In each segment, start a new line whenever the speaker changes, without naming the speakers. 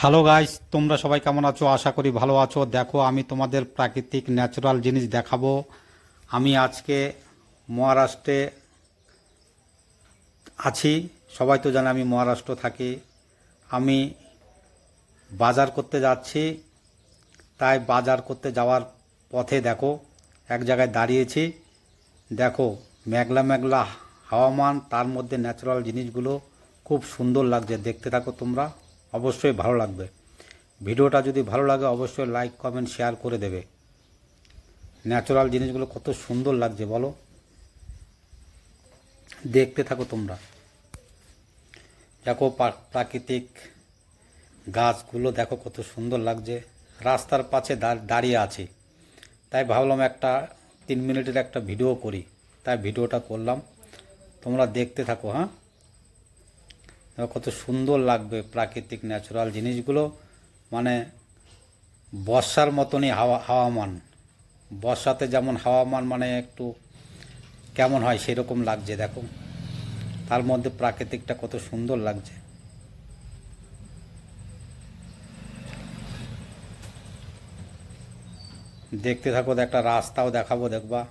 Hello guys তোমরা সবাই কেমন আছো? আশা করি ভালো আছো। দেখো, আমি তোমাদের প্রাকৃতিক ন্যাচারাল জিনিস দেখাবো। আমি আজকে মহারাষ্ট্রে আছি। সবাই তো জানে আমি মহারাষ্ট্র থাকি। আমি বাজার করতে যাচ্ছি। তাই বাজার করতে যাওয়ার পথে দেখো, এক জায়গায় দাঁড়িয়েছি। দেখো, মেঘলা মেঘলা হাওয়ামান, তার মধ্যে ন্যাচারাল জিনিসগুলো খুব সুন্দর লাগছে। দেখতে থাকো তোমরা। অবশ্যই ভালো লাগবে। ভিডিওটা যদি ভালো লাগে, অবশ্যই লাইক কমেন্ট শেয়ার করে দেবে। ন্যাচারাল জিনিসগুলো কত সুন্দর লাগছে, বলো। দেখতে থাকো তোমরা। দেখো প্রাকৃতিক গাছগুলো দেখো কত সুন্দর লাগছে। রাস্তার পাশে দাঁড়িয়ে আছি। তাই ভাবলাম একটা তিন মিনিটের একটা ভিডিও করি। তাই ভিডিওটা করলাম। তোমরা দেখতে থাকো হ্যাঁ? কত সুন্দর লাগবে প্রাকৃতিক ন্যাচারাল জিনিসগুলো। মানে বর্ষার মতনই হাওয়া, হাওয়ামান। বর্ষাতে যেমন হাওয়ামান মানে একটু কেমন হয় সেরকম লাগছে, দেখো। তার মধ্যে প্রাকৃতিকটা কত সুন্দর লাগছে। দেখতে থাকো একটা রাস্তাও দেখাবো, দেখবা।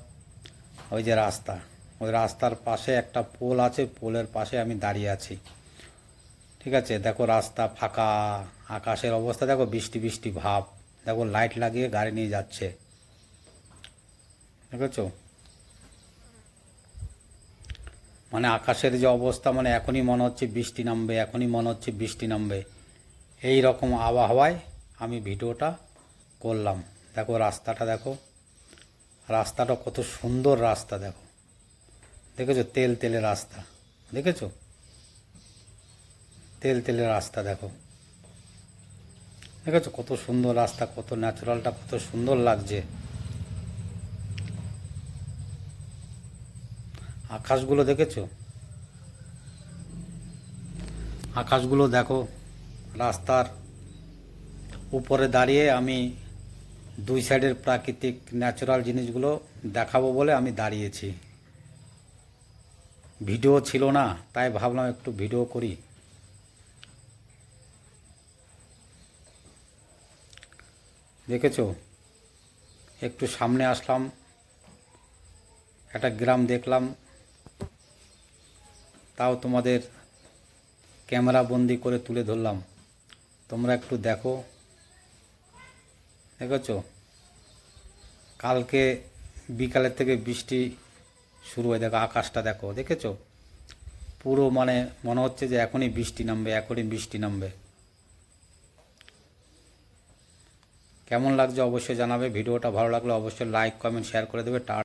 ওই যে রাস্তা। ওই রাস্তার পাশে একটা পোল আছে, পোলের পাশে আমি দাঁড়িয়ে আছি। ঠিক আছে? দেখো রাস্তা ফাঁকা, আকাশের অবস্থা দেখো বৃষ্টি বৃষ্টি ভাব। দেখো লাইট লাগিয়ে গাড়ি নিয়ে যাচ্ছে। দেখেছ মানে আকাশের যে অবস্থা মানে এখনই মনে হচ্ছে বৃষ্টি নামবে, এখনই মনে হচ্ছে বৃষ্টি নামবে। এই রকম আবহাওয়ায় আমি ভিডিওটা করলাম। দেখো রাস্তাটা দেখো। রাস্তাটা কত সুন্দর রাস্তা দেখো। দেখেছ? তেল তেলে রাস্তা। দেখেছ? তেল তেলে রাস্তা, দেখো। দেখেছ কত সুন্দর রাস্তা, কত ন্যাচারালটা, কত সুন্দর লাগছে। আকাশগুলো দেখেছ? আকাশগুলো দেখো, রাস্তার উপরে দাঁড়িয়ে আমি দুই সাইডের প্রাকৃতিক ন্যাচারাল জিনিসগুলো দেখাবো বলে আমি দাঁড়িয়েছি। ভিডিও ছিল না, তাই ভাবলাম একটু ভিডিও করি। দেখেছ? একটু সামনে আসলাম, একটা গ্রাম দেখলাম। তাও তোমাদের ক্যামেরা বন্দি করে তুলে ধরলাম। তোমরা একটু দেখো। দেখেছ? কালকে বিকালের থেকে বৃষ্টি শুরু হয়ে। দেখো, আকাশটা দেখো। দেখেছ? পুরো মানে মনে হচ্ছে যে এখনই বৃষ্টি নামবে, এখনই বৃষ্টি নামবে। কেমন লাগছে অবশ্যই জানাবে। ভিডিওটা ভালো লাগলে অবশ্যই লাইক কমেন্ট শেয়ার করে দেবে।